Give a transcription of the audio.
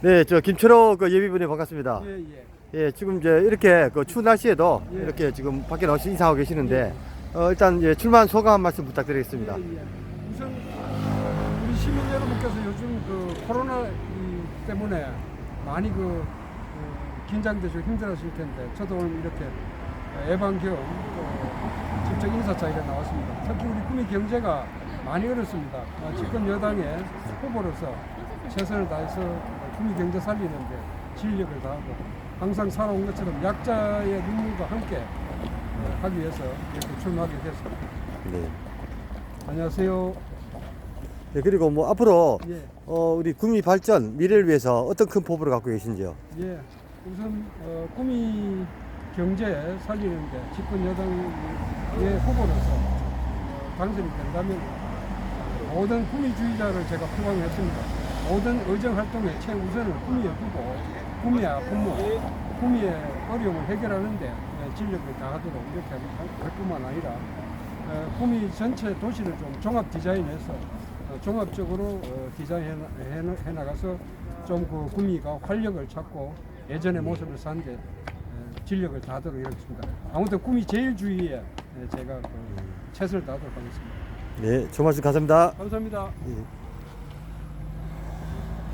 네, 저 김철호 그 예비분이 반갑습니다. 예, 예. 예, 지금 이제 이렇게 그 추운 날씨에도 예. 이렇게 지금 밖에 나와서 인사하고 계시는데 어, 일단 예, 출마한 소감 한 말씀 부탁드리겠습니다. 예, 예. 우선 우리 시민 여러분께서 요즘 그 코로나 이 때문에 많이 그 어, 긴장되시고 힘들어하실 텐데 저도 오늘 이렇게 예방 겸또 직접 인사 자리에 나왔습니다. 특히 우리 구미 경제가 많이 어렵습니다. 아, 집권 여당의 후보로서 최선을 다해서 구미 경제 살리는데 진력을 다하고 항상 살아온 것처럼 약자의 눈물과 함께 어, 하기 위해서 이렇게 출마하게 됐습니다. 네. 안녕하세요. 네, 그리고 뭐 앞으로 예, 어, 우리 구미 발전 미래를 위해서 어떤 큰 포부를 갖고 계신지요? 예. 우선 어, 꿈이 경제 살리는데 집권 여당의 후보로서 어, 당선이 된다면 모든 구미주의자를 제가 표방했습니다. 모든 의정 활동의 최우선을 구미에 두고 구미의 분모, 구미의 어려움을 해결하는데 예, 진력을 다하도록 이렇게 할- 할 뿐만 아니라 어, 구미 전체 도시를 좀 종합 디자인해서 어, 종합적으로 어, 디자인해 나- 나가서 좀 그 구미가 활력을 찾고 예전의 모습을 어, 진력을 다하도록 이렇습니다. 아무튼 구미 제일주의에 예, 제가 그 최선을 다하도록 하겠습니다. 네, 좋은 말씀 감사합니다. 감사합니다. 예.